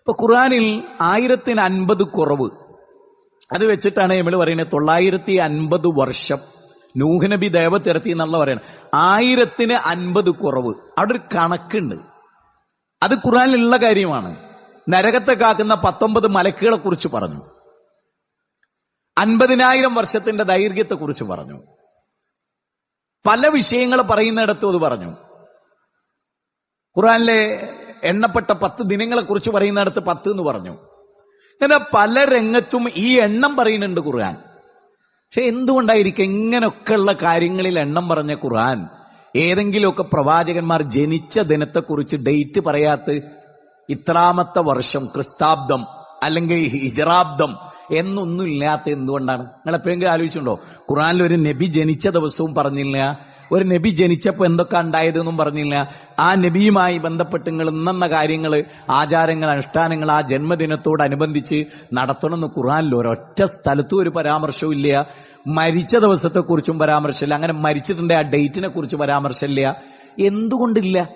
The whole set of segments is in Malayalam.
ഇപ്പൊ ഖുറാനിൽ ആയിരത്തിന് അൻപത് കുറവ്. അത് വെച്ചിട്ടാണ് നമ്മൾ പറയുന്നത് തൊള്ളായിരത്തി അൻപത് വർഷം. നൂഹ് നബി ദേവത്തിരത്തി എന്നുള്ള പറയണം ആയിരത്തിന് അൻപത് കുറവ്. അവിടെ ഒരു കണക്കുണ്ട്. അത് ഖുറാനിലുള്ള കാര്യമാണ്. നരകത്തെ കാക്കുന്ന പത്തൊമ്പത് മലക്കുകളെ കുറിച്ച് പറഞ്ഞു. അൻപതിനായിരം വർഷത്തിന്റെ ദൈർഘ്യത്തെ കുറിച്ച് പറഞ്ഞു. പല വിഷയങ്ങൾ പറയുന്നിടത്തും അത് പറഞ്ഞു. ഖുറാനിലെ എണ്ണപ്പെട്ട പത്ത് ദിനങ്ങളെ കുറിച്ച് പറയുന്നിടത്ത് പത്ത് എന്ന് പറഞ്ഞു. ഇങ്ങനെ പല രംഗത്തും ഈ എണ്ണം പറയുന്നുണ്ട് ഖുർആൻ. പക്ഷെ എന്തുകൊണ്ടായിരിക്കും ഇങ്ങനെയൊക്കെയുള്ള കാര്യങ്ങളിൽ എണ്ണം പറഞ്ഞ ഖുർആൻ? ഏതെങ്കിലുമൊക്കെ പ്രവാചകന്മാർ ജനിച്ച ദിനത്തെക്കുറിച്ച് ഡേറ്റ് പറയാത്ത ഇത്രാമത്തെ വർഷം ക്രിസ്താബ്ദം അല്ലെങ്കിൽ ഹിജറാബ്ദം എന്നൊന്നും ഇല്ലാത്ത എന്തുകൊണ്ടാണ്? നിങ്ങൾ എപ്പോഴെങ്കിലും ആലോചിച്ചുണ്ടോ ഖുറാനിൽ ഒരു നബി ജനിച്ച ദിവസവും പറഞ്ഞില്ല ഒരു നബി ജനിച്ചപ്പോൾ എന്തൊക്കെ ഉണ്ടായതെന്നും പറഞ്ഞില്ല. ആ നബിയുമായി ബന്ധപ്പെട്ട് നിങ്ങൾ ഇന്നെന്ന കാര്യങ്ങൾ ആചാരങ്ങൾ അനുഷ്ഠാനങ്ങൾ ആ ജന്മദിനത്തോടനുബന്ധിച്ച് നടത്തണമെന്ന് ഖുറാനിൽ ഒരൊറ്റ സ്ഥലത്തും ഒരു പരാമർശവും ഇല്ല. മരിച്ച ദിവസത്തെക്കുറിച്ചും പരാമർശമില്ല. അങ്ങനെ മരിച്ചിട്ടുണ്ട് ആ ഡേറ്റിനെ കുറിച്ച് പരാമർശമില്ല. എന്തുകൊണ്ടില്ല?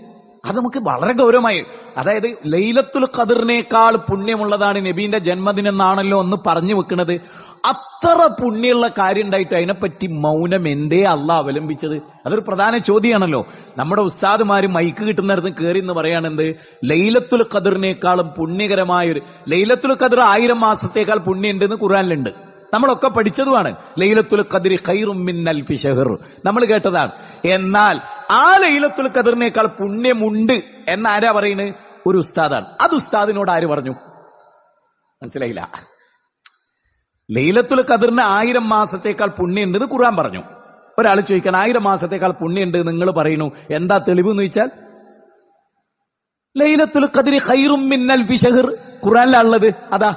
അത് നമുക്ക് വളരെ ഗൗരവമായി അതായത് ലൈലത്തുൽ ഖദറിനേക്കാൾ പുണ്യമുള്ളതാണ് നബീന്റെ ജന്മദിനം എന്നാണല്ലോ ഒന്ന് പറഞ്ഞു വെക്കുന്നത്. അത്ര പുണ്യമുള്ള കാര്യം ഉണ്ടായിട്ട് അതിനെപ്പറ്റി മൗനം എന്തേ അല്ല അവലംബിച്ചത്? അതൊരു പ്രധാന ചോദ്യമാണല്ലോ. നമ്മുടെ ഉസ്താദുമാര് മൈക്ക് കിട്ടുന്നിടത്ത് കയറി എന്ന് പറയാണെന്ത് ലൈലത്തുൽ ഖദറിനേക്കാളും പുണ്യകരമായ ഒരു ലൈലത്തുൽ ഖദർ ആയിരം മാസത്തേക്കാൾ പുണ്യമുണ്ടെന്ന് ഖുറാനിലുണ്ട് നമ്മളൊക്കെ പഠിച്ചതുമാണ്. ലൈലത്തുൽ ഖദരി ഖൈറും മിന്നൽ ഫിഷഹർ നമ്മൾ കേട്ടതാണ്. എന്നാൽ ആ ലൈലത്തുൽ ഖദറിനേക്കാൾ പുണ്യമുണ്ട് എന്ന് ആരാ പറയുന്നത് ഒരു ഉസ്താദാണ്. അത് ഉസ്താദിനോട് ആര് പറഞ്ഞു? മനസ്സിലായില്ല. ലൈലത്തുൽ ഖദറിന് ആയിരം മാസത്തേക്കാൾ പുണ്യമുണ്ടെന്ന് ഖുർആൻ പറഞ്ഞു. ഒരാൾ ചോദിക്കണം ആയിരം മാസത്തേക്കാൾ പുണ്യമുണ്ട്? നിങ്ങൾ പറയുന്നു. എന്താ തെളിവ് എന്ന് ചോദിച്ചാൽ ലൈലത്തുൽ കതിരി ഖൈറും മിന്നൽ വിഷഹിർ ഖുറാനിലുള്ളത് അതാ.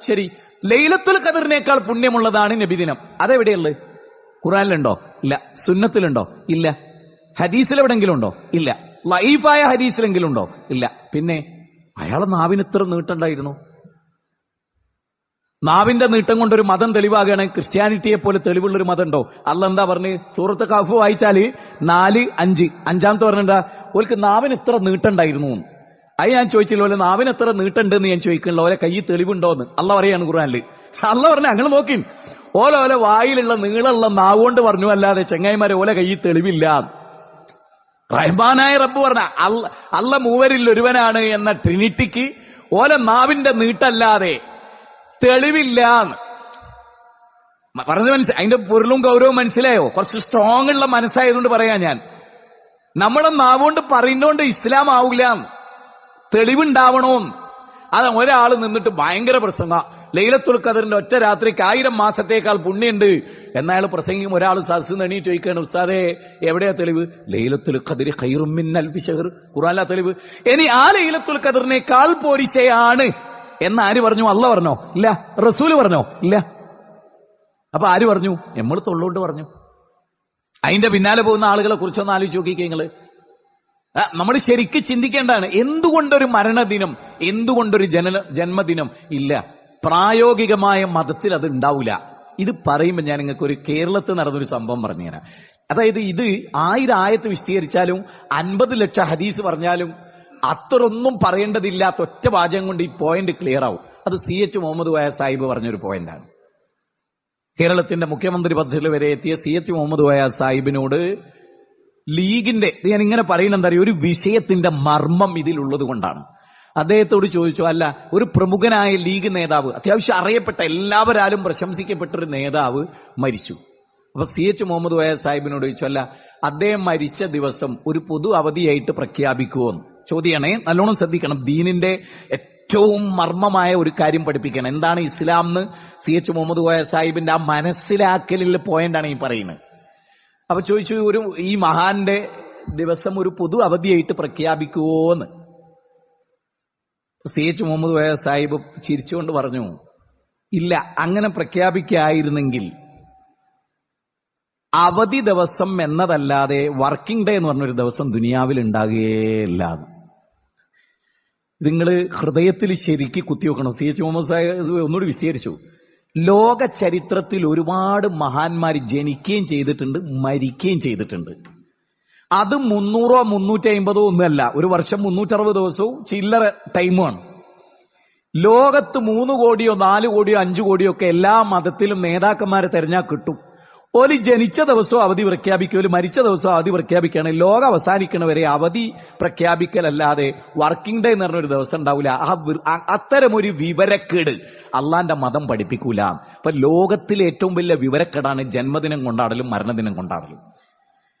ശരി. ലൈലത്തുൽ കതിറിനേക്കാൾ പുണ്യമുള്ളതാണ് നബിദിനം. അതെവിടെയുള്ളത്? ഖുറാനിലുണ്ടോ ഇല്ല. സുന്നത്തിലുണ്ടോ? ഇല്ല. ഹദീസിൽ എവിടെങ്കിലും ഉണ്ടോ ഇല്ല. ലൈഫായ ഹദീസിലെങ്കിലും ഉണ്ടോ ഇല്ല. പിന്നെ അയാളെ നാവിന് ഇത്ര നീട്ടുണ്ടായിരുന്നു? നാവിന്റെ നീട്ടം കൊണ്ടൊരു മതം തെളിവാകുകയാണെങ്കിൽ ക്രിസ്ത്യാനിറ്റിയെ പോലെ തെളിവുള്ളൊരു മതം ഉണ്ടോ അല്ല എന്താ പറഞ്ഞ്? സൂറത്ത് കഫ് വായിച്ചാൽ നാല് അഞ്ച്. അഞ്ചാമത്തെ പറഞ്ഞിട്ടാ ഓൽക്ക് നാവിന് ഇത്ര നീട്ടുണ്ടായിരുന്നു അത് ഞാൻ ചോദിച്ചില്ല ഓലെ നാവിന് എത്ര നീട്ടുണ്ടെന്ന് ഞാൻ ചോദിക്കണില്ല. ഓലെ കൈ തെളിവുണ്ടോ എന്ന് അല്ല പറയാണ് ഖുറാനിൽ അല്ല പറഞ്ഞ അങ്ങനെ നോക്കി ഓല ഓലെ വായിലുള്ള നീളമുള്ള നാവുകൊണ്ട് പറഞ്ഞു അല്ലാതെ ചെങ്ങായിമാരെ ഓലെ കൈ തെളിവില്ല റഹ്മാനായ റബ്ബ് പറഞ്ഞ അല്ല അല്ല മൂവരിൽ ഒരുവനാണ് എന്ന ട്രിനിറ്റിക്ക് ഓല നാവിന്റെ നീട്ടല്ലാതെ തെളിവില്ല പറഞ്ഞു മനസ്സിലായി അതിന്റെ പൊരുളും ഗൗരവവും മനസ്സിലായോ? കുറച്ച് സ്ട്രോങ് ഉള്ള മനസ്സായതുകൊണ്ട് പറയാ ഞാൻ. നമ്മളെ നാവുകൊണ്ട് പറയുന്നോണ്ട് ഇസ്ലാം ആവില്ല തെളിവുണ്ടാവണോന്ന്. അത് ഒരാൾ നിന്നിട്ട് ഭയങ്കര പ്രസംഗ. ലൈലത്തുൽ ഖദറിന്റെ ഒറ്റ രാത്രിക്ക് ആയിരം മാസത്തേക്കാൾ പുണ്യുണ്ട്. എന്നയാൾ പ്രസംഗിക്കും ഒരാൾ സസ് നെണീറ്റ് വയ്ക്കുകയാണ് ഉസ്താദേ എവിടെയാ തെളിവ്? ലൈലത്തുൽ ഖദിർ ഖൈറുമിന്നൽ ഫിഷഹർ ഖുറാനിലാ തെളിവ്. ഇനി ആ ലൈലത്തുൽ ഖദറിനേക്കാൾ പോരിശയാണ് എന്ന് ആര് പറഞ്ഞു? അല്ല പറഞ്ഞോ? ഇല്ല. റസൂൽ പറഞ്ഞോ? ഇല്ല. അപ്പൊ ആര് പറഞ്ഞു? നമ്മൾ തൊള്ളുകൊണ്ട് പറഞ്ഞു. അതിന്റെ പിന്നാലെ പോകുന്ന ആളുകളെ കുറിച്ചൊന്ന് ആലോചിച്ച് നോക്കിക്കേ നിങ്ങൾ. നമ്മൾ ശരിക്ക് ചിന്തിക്കേണ്ടതാണ്. എന്തുകൊണ്ടൊരു മരണദിനം എന്തുകൊണ്ടൊരു ജനന ജന്മദിനം ഇല്ല. പ്രായോഗികമായ മതത്തിൽ അത് ഉണ്ടാവില്ല ഇത് പറയുമ്പോൾ ഞാൻ നിങ്ങൾക്ക് ഒരു കേരളത്തിൽ നടന്നൊരു സംഭവം പറഞ്ഞു പറഞ്ഞുതരാം. അതായത് ഇത് ആയിരം ആയത്ത് വിശദീകരിച്ചാലും അൻപത് ലക്ഷം ഹദീസ് പറഞ്ഞാലും അത്രൊന്നും പറയേണ്ടതില്ലാത്ത ഒറ്റ വാചകം കൊണ്ട് ഈ പോയിന്റ് ക്ലിയർ ആവും. അത് സി എച്ച് മുഹമ്മദ് വായ സാഹിബ് പറഞ്ഞൊരു പോയിന്റാണ് കേരളത്തിന്റെ മുഖ്യമന്ത്രി പദത്തിൽ വരെ എത്തിയ സി എച്ച് മുഹമ്മദ് വായ സാഹിബിനോട് ലീഗിന്റെ ഞാൻ ഇങ്ങനെ പറയുന്നത് എന്താ ഒരു വിഷയത്തിന്റെ മർമ്മം ഇതിലുള്ളത് കൊണ്ടാണ്. അദ്ദേഹത്തോട് ചോദിച്ചു അല്ല ഒരു പ്രമുഖനായ ലീഗ് നേതാവ് അത്യാവശ്യം അറിയപ്പെട്ട എല്ലാവരാലും പ്രശംസിക്കപ്പെട്ട ഒരു നേതാവ് മരിച്ചു. അപ്പൊ സി എച്ച് മുഹമ്മദ് വയസ് സാഹിബിനോട് ചോദിച്ചു അല്ല അദ്ദേഹം മരിച്ച ദിവസം ഒരു പൊതു അവധിയായിട്ട് പ്രഖ്യാപിക്കുമോ ചോദ്യമാണേ നല്ലോണം ശ്രദ്ധിക്കണം. ദീനിന്റെ ഏറ്റവും മർമ്മമായ ഒരു കാര്യം പഠിപ്പിക്കണം. എന്താണ് ഇസ്ലാം എന്ന് സി എച്ച് മുഹമ്മദ് കോയ സാഹിബിന്റെ ആ മനസ്സിലാക്കലിൽ പോയിന്റാണ് ഈ പറയുന്നത്. അപ്പൊ ചോദിച്ചു ഒരു ഈ മഹാന്റെ ദിവസം ഒരു പൊതു അവധിയായിട്ട് പ്രഖ്യാപിക്കുവോന്ന്? സി എച്ച് മുഹമ്മദ് വയ സാഹിബ് ചിരിച്ചുകൊണ്ട് പറഞ്ഞു ഇല്ല അങ്ങനെ പ്രഖ്യാപിക്കായിരുന്നെങ്കിൽ അവധി ദിവസം എന്നതല്ലാതെ വർക്കിംഗ് ഡേ എന്ന് പറഞ്ഞൊരു ദിവസം ദുനിയാവിൽ ഉണ്ടാകുകയില്ല നിങ്ങൾ ഹൃദയത്തിൽ ശരിക്ക് കുത്തിവെക്കണം സി എച്ച് മുഹമ്മദ് സാഹിബ് ഒന്നുകൂടി വിശദീകരിച്ചു ലോക ചരിത്രത്തിൽ ഒരുപാട് മഹാന്മാർ ജനിക്കുകയും ചെയ്തിട്ടുണ്ട് മരിക്കുകയും ചെയ്തിട്ടുണ്ട്. അത് മുന്നൂറോ മുന്നൂറ്റി അമ്പതോ ഒന്നുമല്ല. ഒരു വർഷം മുന്നൂറ്ററുപത് ദിവസവും ചില്ലറ ടൈമാണ് ലോകത്ത് മൂന്ന് കോടിയോ നാല് കോടിയോ അഞ്ചു കോടിയോ ഒക്കെ എല്ലാ മതത്തിലും നേതാക്കന്മാരെ തെരഞ്ഞാൽ കിട്ടും. ഒരു ജനിച്ച ദിവസവും അവധി പ്രഖ്യാപിക്കും ഒരു മരിച്ച ദിവസവും അവധി പ്രഖ്യാപിക്കുകയാണ് ലോകം അവസാനിക്കണവരെ അവധി പ്രഖ്യാപിക്കലല്ലാതെ വർക്കിംഗ് ഡേ എന്ന് പറഞ്ഞൊരു ദിവസം ഉണ്ടാവില്ല. ആ അത്തരമൊരു വിവരക്കേട് അള്ളാന്റെ മതം പഠിപ്പിക്കൂല. അപ്പൊ ലോകത്തിലെ ഏറ്റവും വലിയ വിവരക്കേടാണ് ജന്മദിനം കൊണ്ടാടലും മരണദിനം കൊണ്ടാടലും.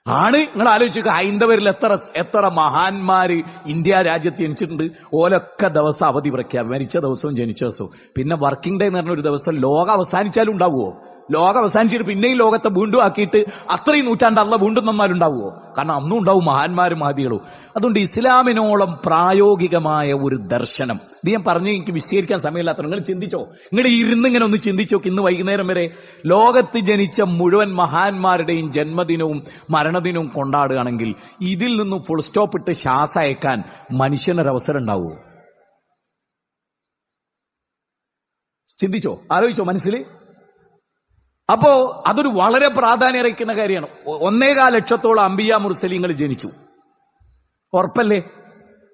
ആണ്. നിങ്ങൾ ആലോചിക്കുക ഹൈന്ദവരിൽ എത്ര എത്ര മഹാന്മാര് ഇന്ത്യ രാജ്യത്ത് ജനിച്ചിട്ടുണ്ട്. ഓലൊക്കെ ദിവസം അവധി പ്രഖ്യാപി മരിച്ച ദിവസവും ജനിച്ച ദിവസവും. പിന്നെ വർക്കിംഗ് ഡേ എന്ന് പറഞ്ഞ ഒരു ദിവസം ലോകം അവസാനിച്ചാലും ഉണ്ടാവുമോ ലോകം അവസാനിച്ചിട്ട് പിന്നെയും ലോകത്തെ വീണ്ടും ആക്കിയിട്ട് അത്രയും നൂറ്റാണ്ടുള്ള വീണ്ടും നന്നാലുണ്ടാവുമോ കാരണം അന്നും ഉണ്ടാവും മഹാന്മാരും മഹാദികളും. അതുകൊണ്ട് ഇസ്ലാമിനോളം പ്രായോഗികമായ ഒരു ദർശനം. ഇത് ഞാൻ പറഞ്ഞു എനിക്ക് വിശദീകരിക്കാൻ സമയമില്ലാത്ത നിങ്ങൾ ചിന്തിച്ചോ? നിങ്ങൾ ഇരുന്ന് ഇങ്ങനെ ഒന്ന് ചിന്തിച്ചോ ഇന്ന് വൈകുന്നേരം വരെ ലോകത്ത് ജനിച്ച മുഴുവൻ മഹാന്മാരുടെയും ജന്മദിനവും മരണദിനവും കൊണ്ടാടുകയാണെങ്കിൽ ഇതിൽ നിന്ന് ഫുൾ സ്റ്റോപ്പ് ഇട്ട് ശ്വാസ അയക്കാൻ മനുഷ്യനൊരവസരം ഉണ്ടാവുമോ ചിന്തിച്ചോ? ആലോചിച്ചോ മനസ്സിൽ അപ്പോ അതൊരു വളരെ പ്രാധാന്യം അറിയിക്കുന്ന കാര്യമാണ്. ഒന്നേകാൽ ലക്ഷത്തോളം അമ്പിയ മുർസലിങ്ങൾ ജനിച്ചു. ഉറപ്പല്ലേ?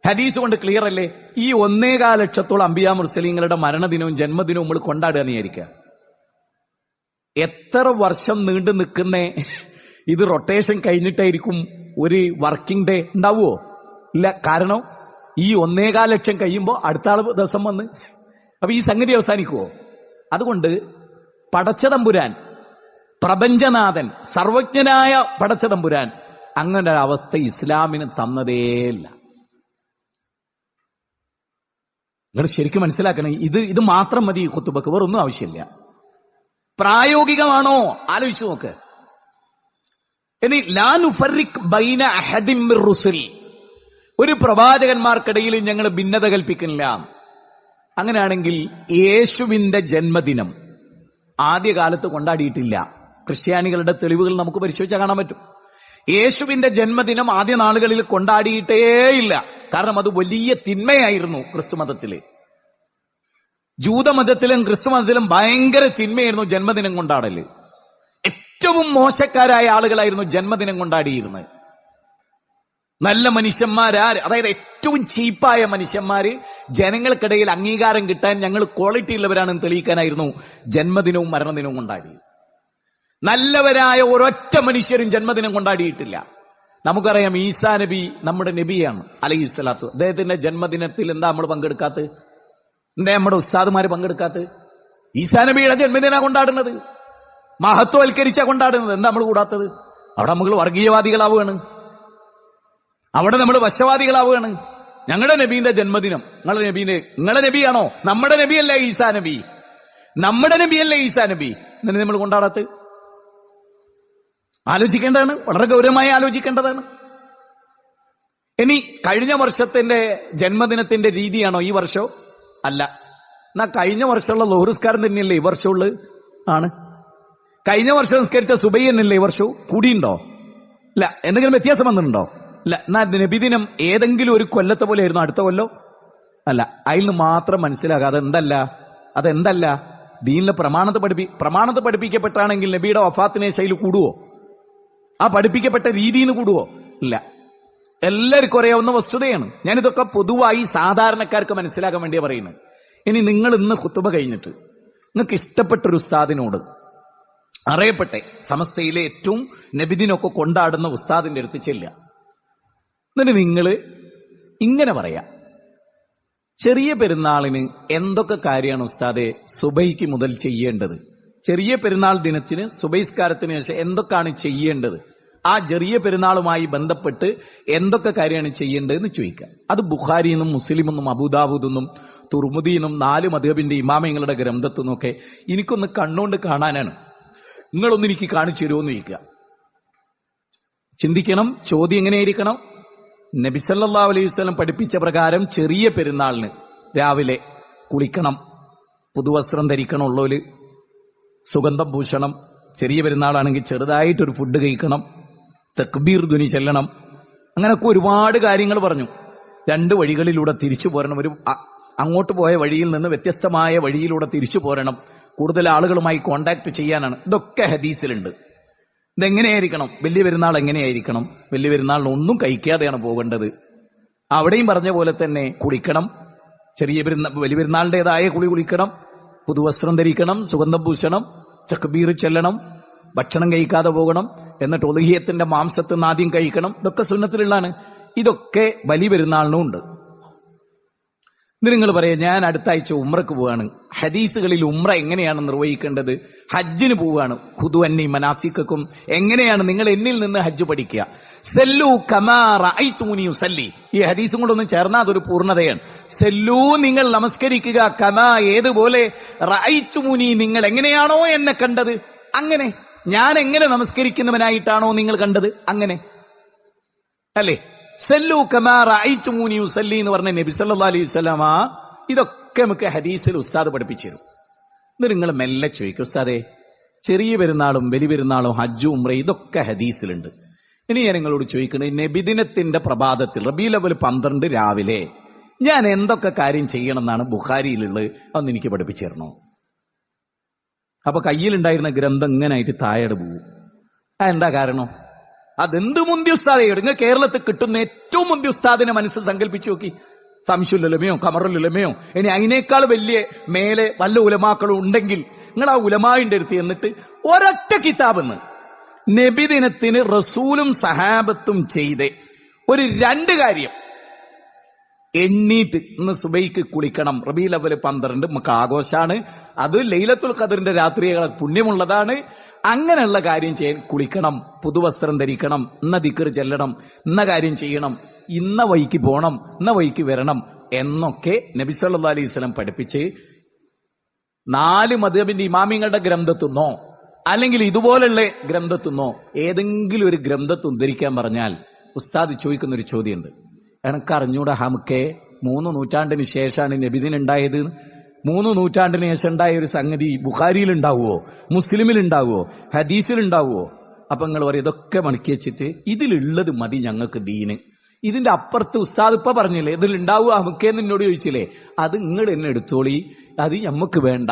ഹദീസ് കൊണ്ട് ക്ലിയർ അല്ലേ? ഈ ഒന്നേകാൽ ലക്ഷത്തോളം അമ്പിയ മുർസലിങ്ങളുടെ മരണദിനവും ജന്മദിനവും നമ്മൾ കൊണ്ടാടുക വിചാരിക്കുക. എത്ര വർഷം നീണ്ടു നിൽക്കുന്ന? ഇത് റൊട്ടേഷൻ കഴിഞ്ഞിട്ടായിരിക്കും ഒരു വർക്കിംഗ് ഡേ ഉണ്ടാവുമോ ഇല്ല. കാരണം ഈ ഒന്നേകാൽ ലക്ഷം കഴിയുമ്പോൾ അടുത്ത ആൾ ദിവസം വന്ന്. അപ്പൊ ഈ സംഗതി അവസാനിക്കുമോ അതുകൊണ്ട് പടച്ചതമ്പുരാൻ പ്രപഞ്ചനാഥൻ സർവജ്ഞനായ പടച്ചതമ്പുരാൻ. അങ്ങനെ ഒരു അവസ്ഥ ഇസ്ലാമിന് തന്നതേയില്ല. നിങ്ങൾ ശരിക്കും മനസ്സിലാക്കണം ഇത് ഇത് മാത്രം മതി ഈ കുത്തുബക്ക് വേറൊന്നും ആവശ്യമില്ല. പ്രായോഗികമാണോ? ആലോചിച്ചു നോക്ക്. ഇനി ലാനുഫറിക് ബൈന അഹദിം റുസുൽ. ഒരു പ്രവാചകന്മാർക്കിടയിൽ ഞങ്ങൾ ഭിന്നത കൽപ്പിക്കുന്നില്ല. അങ്ങനെയാണെങ്കിൽ യേശുവിന്റെ ജന്മദിനം ആദ്യകാലത്ത് കൊണ്ടാടിയിട്ടില്ല. ക്രിസ്ത്യാനികളുടെ തെളിവുകൾ നമുക്ക് പരിശോധിച്ചാൽ കാണാൻ പറ്റും. യേശുവിന്റെ ജന്മദിനം ആദ്യ നാളുകളിൽ കൊണ്ടാടിയിട്ടേയില്ല കാരണം അത് വലിയ തിന്മയായിരുന്നു ക്രിസ്തുമതത്തിൽ ജൂതമതത്തിലും ക്രിസ്തുമതത്തിലും ഭയങ്കര തിന്മയായിരുന്നു ജന്മദിനം കൊണ്ടാടൽ. ഏറ്റവും മോശക്കാരായ ആളുകളായിരുന്നു ജന്മദിനം കൊണ്ടാടിയിരുന്നത്. നല്ല മനുഷ്യന്മാരാര് അതായത് ഏറ്റവും ചീപ്പായ മനുഷ്യന്മാര് ജനങ്ങൾക്കിടയിൽ അംഗീകാരം കിട്ടാൻ ഞങ്ങൾ ക്വാളിറ്റി ഉള്ളവരാണെന്ന് തെളിയിക്കാനായിരുന്നു ജന്മദിനവും മരണദിനവും കൊണ്ടാടി നല്ലവരായ ഒരൊറ്റ മനുഷ്യരും ജന്മദിനം കൊണ്ടാടിയിട്ടില്ല. നമുക്കറിയാം ഈസാ നബി നമ്മുടെ നബിയാണ് അലൈഹി സ്വലാത്തു. അദ്ദേഹത്തിന്റെ ജന്മദിനത്തിൽ എന്താ നമ്മൾ പങ്കെടുക്കാത്ത? എന്താ നമ്മുടെ ഉസ്താദുമാര് പങ്കെടുക്കാത്ത? ഈസാ നബിയുടെ ജന്മദിന കൊണ്ടാടുന്നത്. മഹത്വവൽക്കരിച്ച കൊണ്ടാടുന്നത്. എന്താ നമ്മൾ കൂടാത്തത്? അവിടെ നമ്മൾ വർഗീയവാദികളാവുകയാണ്. അവിടെ നമ്മൾ വശവാദികളാവുകയാണ്. ഞങ്ങളുടെ നബീന്റെ ജന്മദിനം നിങ്ങളുടെ നബീന്റെ നിങ്ങളുടെ നബിയാണോ? നമ്മുടെ നബിയല്ലേ ഈസാ നബി. നമ്മുടെ നബിയല്ലേ ഈസാ നബി. എന്നിട്ട് നമ്മൾ കൊണ്ടാടാത്ത ആലോചിക്കേണ്ടതാണ്. വളരെ ഗൗരവമായി ആലോചിക്കേണ്ടതാണ്. ഇനി കഴിഞ്ഞ വർഷത്തിന്റെ ജന്മദിനത്തിന്റെ രീതിയാണോ ഈ വർഷവും അല്ല. എന്നാ കഴിഞ്ഞ വർഷമുള്ള ലോഹുസ്കാരം തന്നെയല്ലേ ഈ വർഷമുള്ള? ആണ്. കഴിഞ്ഞ വർഷം നിസ്കരിച്ച സുബൈ തന്നെയല്ലേ ഈ വർഷവും? കൂടിയുണ്ടോ? ഇല്ല. എന്തെങ്കിലും വ്യത്യാസം വന്നിട്ടുണ്ടോ? ഇല്ല. എന്നാ നബിദിനം ഏതെങ്കിലും ഒരു കൊല്ലത്തെ പോലെ ആയിരുന്നു അടുത്ത കൊല്ലോ? അല്ല. അതിൽ നിന്ന് മാത്രം മനസ്സിലാക്കുക അതെന്തല്ല? അതെന്തല്ല? ദീനിലെ പ്രമാണത്തെ പഠിപ്പി പ്രമാണത്തെ പഠിപ്പിക്കപ്പെട്ടാണെങ്കിൽ നബിയുടെ വഫാത്തിനെ ശൈലി കൂടുവോ? ആ പഠിപ്പിക്കപ്പെട്ട രീതിയിൽ കൂടുവോ? ഇല്ല. എല്ലാവർക്കും അറിയാവുന്ന വസ്തുതയാണ്. ഞാനിതൊക്കെ പൊതുവായി സാധാരണക്കാർക്ക് മനസ്സിലാക്കാൻ വേണ്ടിയാ പറയുന്നത് ഇനി നിങ്ങൾ ഇന്ന് കുത്തുബ കഴിഞ്ഞിട്ട് നിങ്ങൾക്ക് ഇഷ്ടപ്പെട്ട ഒരു ഉസ്താദിനോട് അറിയപ്പെട്ടെ സമസ്തയിലെ ഏറ്റവും നബിദിനൊക്കെ കൊണ്ടാടുന്ന ഉസ്താദിന്റെ അടുത്ത് ചെല്ലുക. എന്നിട്ട് നിങ്ങൾ ഇങ്ങനെ പറയാം. ചെറിയ പെരുന്നാളിന് എന്തൊക്കെ കാര്യമാണ് ഉസ്താദെ സുബൈക്ക് മുതൽ ചെയ്യേണ്ടത്? ചെറിയ പെരുന്നാൾ ദിനത്തിന് സുബൈസ്കാരത്തിന് ശേഷം എന്തൊക്കെയാണ് ചെയ്യേണ്ടത്? ആ ചെറിയ പെരുന്നാളുമായി ബന്ധപ്പെട്ട് എന്തൊക്കെ കാര്യമാണ് ചെയ്യേണ്ടതെന്ന് ചോദിക്കുക അത് ബുഖാരിന്നും മുസ്ലിമെന്നും അബുദാബുദെന്നും തുർമുദീനും നാല് മധുബിന്റെ ഇമാമയങ്ങളുടെ ഗ്രന്ഥത്തു നിന്നൊക്കെ എനിക്കൊന്ന് കണ്ണുകൊണ്ട് കാണാനാണ്. നിങ്ങളൊന്ന് എനിക്ക് കാണിച്ചു തരുമോന്ന് ചോദിക്കുക ചിന്തിക്കണം ചോദ്യം എങ്ങനെയായിരിക്കണം നബിസല്ലാ അലൈഹി വസ്ലം പഠിപ്പിച്ച പ്രകാരം ചെറിയ പെരുന്നാളിന് രാവിലെ കുളിക്കണം പുതുവസ്ത്രം ധരിക്കണം ധരിക്കണമുള്ളവര് സുഗന്ധം പൂശണം. ചെറിയ പെരുന്നാളാണെങ്കിൽ ചെറുതായിട്ടൊരു ഫുഡ് കഴിക്കണം. തെക്ബീർ ധ്വനി ചെല്ലണം. അങ്ങനെയൊക്കെ ഒരുപാട് കാര്യങ്ങൾ പറഞ്ഞു. രണ്ട് വഴികളിലൂടെ തിരിച്ചു പോരണം. ഒരു അങ്ങോട്ട് പോയ വഴിയിൽ നിന്ന് വ്യത്യസ്തമായ വഴിയിലൂടെ തിരിച്ചു പോരണം. കൂടുതൽ ആളുകളുമായി കോണ്ടാക്ട് ചെയ്യാനാണ്. ഇതൊക്കെ ഹദീസിലുണ്ട്. ഇതെങ്ങനെയായിരിക്കണം? വലിയ പെരുന്നാൾ എങ്ങനെയായിരിക്കണം? വലിയ പെരുന്നാളിന് ഒന്നും കഴിക്കാതെയാണ് പോകേണ്ടത്. അവിടെയും പറഞ്ഞ പോലെ തന്നെ കുളിക്കണം. ചെറിയ പെരുന്നാൾ വലിയ പെരുന്നാളിന്റെതായ കുളി കുളിക്കണം. പുതുവസ്ത്രം ധരിക്കണം സുഗന്ധം പൂശണം ചക്ബീർ ചെല്ലണം ഭക്ഷണം കഴിക്കാതെ പോകണം എന്നിട്ട് ഒലുഹിയത്തിന്റെ മാംസത്തിൽ നിന്ന് ആദ്യം കഴിക്കണം. ഇതൊക്കെ സുന്നത്തിലുള്ളതാണ്. ഇതൊക്കെ ബലി പെരുന്നാളിനും ഉണ്ട്. ഇത് നിങ്ങൾ പറയാം ഞാൻ അടുത്ത ആഴ്ച ഉമ്രക്ക് പോവാണ്. ഹദീസുകളിൽ ഉമ്ര എങ്ങനെയാണ് നിർവഹിക്കേണ്ടത്? ഹജ്ജിന് പോവാണ്. ഖുദുവന്നി മനാസിക്കും എങ്ങനെയാണ് നിങ്ങൾ എന്നിൽ നിന്ന് ഹജ്ജ് പഠിക്കുക? സെല്ലു കമാറൂനിയു സല്ലി ഈ ഹദീസും കൂടെ ചേർന്നാൽ അതൊരു പൂർണതയാണ്. സെല്ലു നിങ്ങൾ നമസ്കരിക്കുക കമാ ഏതുപോലെ റൈച്ചുമുനി നിങ്ങൾ എങ്ങനെയാണോ എന്നെ കണ്ടത്? അങ്ങനെ. ഞാൻ എങ്ങനെ നമസ്കരിക്കുന്നവനായിട്ടാണോ നിങ്ങൾ കണ്ടത്? അങ്ങനെ. അല്ലേ? സല്ലു എന്ന് പറഞ്ഞ നബി സല്ലാ അലൈഹി സ്വലാമ ഇതൊക്കെ നമുക്ക് ഹദീസിൽ ഉസ്താദ് പഠിപ്പിച്ചു തരും ഇത് നിങ്ങൾ മെല്ലെ ചോദിക്കും ഉസ്താദേ ചെറിയ പെരുന്നാളും വലിയ പെരുന്നാളും ഹജ്ജും ഉമ്ര ഇതൊക്കെ ഹദീസിലുണ്ട്. ഇനി ഞാൻ നിങ്ങളോട് ചോദിക്കുന്നത് നബിദിനത്തിന്റെ പ്രഭാതത്തിൽ റബീ ലെവൽ പന്ത്രണ്ട് രാവിലെ ഞാൻ എന്തൊക്കെ കാര്യം ചെയ്യണം എന്നാണ് ബുഖാരിയിലുള്ളത് അന്ന് എനിക്ക് പഠിപ്പിച്ചു തരണോ അപ്പൊ കയ്യിലുണ്ടായിരുന്ന ഗ്രന്ഥം ഇങ്ങനായിട്ട് താഴെ പോകും അതെന്താ കാരണം? അതെന്ത് മുന്തി ഉസ്താദ്? നിങ്ങൾ കേരളത്തിൽ കിട്ടുന്ന ഏറ്റവും മുന്തി ഉസ്താദിനെ മനസ്സ് സങ്കല്പിച്ചു നോക്കി. സംശുല്ലമയോ കമറുലുലമയോ ഇനി അതിനേക്കാൾ വലിയ മേലെ വല്ല ഉലമാക്കളും ഉണ്ടെങ്കിൽ നിങ്ങൾ ആ ഉലമാവിന്റെ അടുത്ത് എന്നിട്ട് ഒരൊറ്റ കിതാബെന്ന്. നബിദിനത്തിന് റസൂലും സഹാബത്തും ചെയ്ത് ഒരു രണ്ട് കാര്യം. എണ്ണീറ്റ് ഇന്ന് സുബൈക്ക് കുളിക്കണം. റബി ലവൽ പന്ത്രണ്ട് നമുക്ക് ആഘോഷാണ്. അത് ലൈലത്തുൽ ഖദറിന്റെ രാത്രികളെ പുണ്യമുള്ളതാണ്. അങ്ങനെയുള്ള കാര്യം ചെയ്യാൻ കുളിക്കണം പുതുവസ്ത്രം ധരിക്കണം ഇന്ന ദിക്കർ ചെല്ലണം ഇന്ന കാര്യം ചെയ്യണം ഇന്ന വഴിക്ക് പോകണം ഇന്ന വഴിക്ക് വരണം എന്നൊക്കെ നബി സല്ലാ അലൈഹി സ്വലം പഠിപ്പിച്ച് നാല് മധുബിന്റെ ഇമാമിങ്ങളുടെ ഗ്രന്ഥത്തുന്നോ അല്ലെങ്കിൽ ഇതുപോലുള്ള ഗ്രന്ഥത്തുന്നോ ഏതെങ്കിലും ഒരു ഗ്രന്ഥത്ത് ഉദ്ധരിക്കാൻ പറഞ്ഞാൽ ഉസ്താദ് ചോദിക്കുന്ന ഒരു ചോദ്യമുണ്ട്. എനക്കറിഞ്ഞൂടെ ഹമുക്കെ മൂന്ന് നൂറ്റാണ്ടിന് ശേഷമാണ് നബിദിൻ ഉണ്ടായത് മൂന്ന് നൂറ്റാണ്ടിന് ശേഷം ഉണ്ടായ ഒരു സംഗതി ബുഖാരിയിൽ ഉണ്ടാവുമോ മുസ്ലിമിൽ ഉണ്ടാവുമോ ഹദീസിൽ ഉണ്ടാവുമോ അപ്പൊ നിങ്ങൾ പറയും ഇതൊക്കെ മണക്കി വെച്ചിട്ട് ഇതിലുള്ളത് മതി ഞങ്ങൾക്ക് ദീന്. ഇതിന്റെ അപ്പുറത്ത് ഉസ്താദ് ഇപ്പൊ പറഞ്ഞില്ലേ ഇതിൽ ഉണ്ടാവുക നമുക്കേന്ന് എന്നോട് ചോദിച്ചില്ലേ അത് നിങ്ങൾ എന്നെ എടുത്തോളി അത് നമുക്ക് വേണ്ട.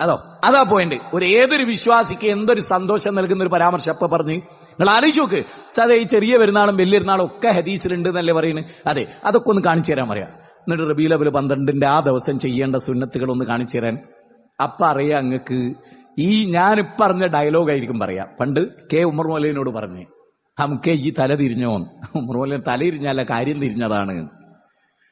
അതോ അതാ പോയിന്റ് ഒരു ഏതൊരു വിശ്വാസിക്ക് എന്തൊരു സന്തോഷം നൽകുന്ന ഒരു പരാമർശം അപ്പൊ പറഞ്ഞ്. നിങ്ങൾ ആലോചിച്ച് നോക്ക്. സാറേ ഈ ചെറിയ പെരുന്നാളും വലിയ പെരുന്നാളും ഒക്കെ ഹദീസിലുണ്ട് എന്നല്ലേ പറയുന്നത്? അതെ അതൊക്കെ ഒന്ന് കാണിച്ചു തരാൻ പറയാം. എന്നിട്ട് റബീൽ അവൽ പന്ത്രണ്ടിന്റെ ആ ദിവസം ചെയ്യേണ്ട സുന്നത്തുകൾ ഒന്ന് കാണിച്ചു തരാൻ. അപ്പൊ അറിയാം അങ്ങക്ക്. ഈ ഞാൻ പറഞ്ഞ ഡയലോഗ് ആയിരിക്കും പറയാ. പണ്ട് കെ ഉമർ മൊലയിനോട് പറഞ്ഞ് നമുക്ക് ഈ തല തിരിഞ്ഞോ ഉമർ തല തിരിഞ്ഞല്ല കാര്യം തിരിഞ്ഞതാണ്.